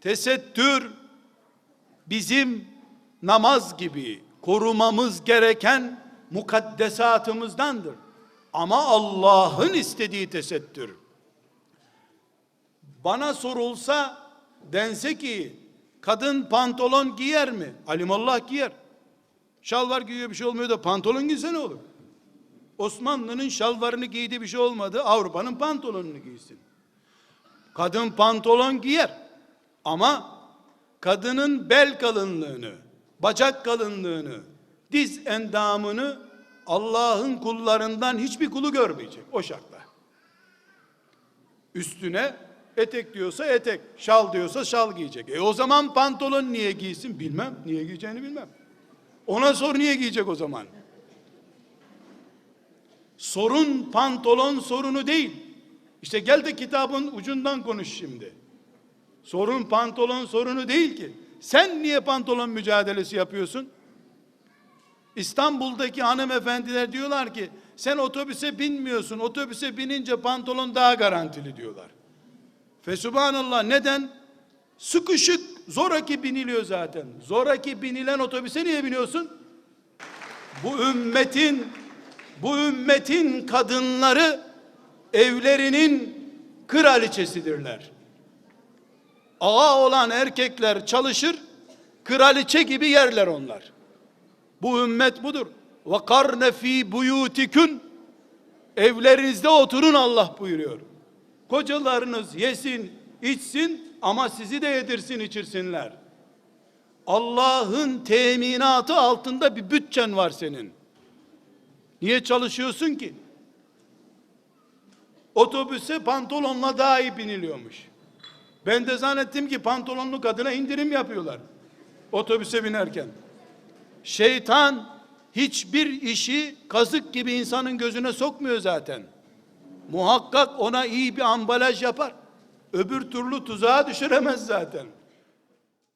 Tesettür bizim namaz gibi korumamız gereken mukaddesatımızdandır. Ama Allah'ın istediği tesettür. Bana sorulsa dense ki kadın pantolon giyer mi? Alimallah giyer. Şalvar giyiyor bir şey olmuyor da pantolon giyse ne olur? Osmanlı'nın şalvarını giydiği bir şey olmadı. Avrupa'nın pantolonunu giysin. Kadın pantolon giyer. Ama kadının bel kalınlığını, bacak kalınlığını, diz endamını Allah'ın kullarından hiçbir kulu görmeyecek o şartla. Üstüne etek diyorsa etek, şal diyorsa şal giyecek. E o zaman pantolon niye giysin bilmem. Niye giyeceğini bilmem. Ona sor niye giyecek o zaman? Sorun pantolon sorunu değil. İşte gel de kitabın ucundan konuş şimdi. Sorun pantolon sorunu değil ki. Sen niye pantolon mücadelesi yapıyorsun? İstanbul'daki hanımefendiler diyorlar ki sen otobüse binmiyorsun. Otobüse binince pantolon daha garantili diyorlar. Fesubhanallah neden? Sıkışık zoraki biniliyor zaten. Zoraki binilen otobüse niye biniyorsun? Bu ümmetin bu ümmetin kadınları evlerinin kraliçesidirler. Ağa olan erkekler çalışır, kraliçe gibi yerler onlar. Bu ümmet budur. Ve karne fi buyutikün evlerinizde oturun Allah buyuruyor. Kocalarınız yesin, içsin ama sizi de yedirsin, içirsinler. Allah'ın teminatı altında bir bütçen var senin. Niye çalışıyorsun ki? Otobüse pantolonla daha iyi biniliyormuş. Ben de zannettim ki pantolonlu kadına indirim yapıyorlar. Otobüse binerken. Şeytan hiçbir işi kazık gibi insanın gözüne sokmuyor zaten. Muhakkak ona iyi bir ambalaj yapar. Öbür türlü tuzağa düşüremez zaten.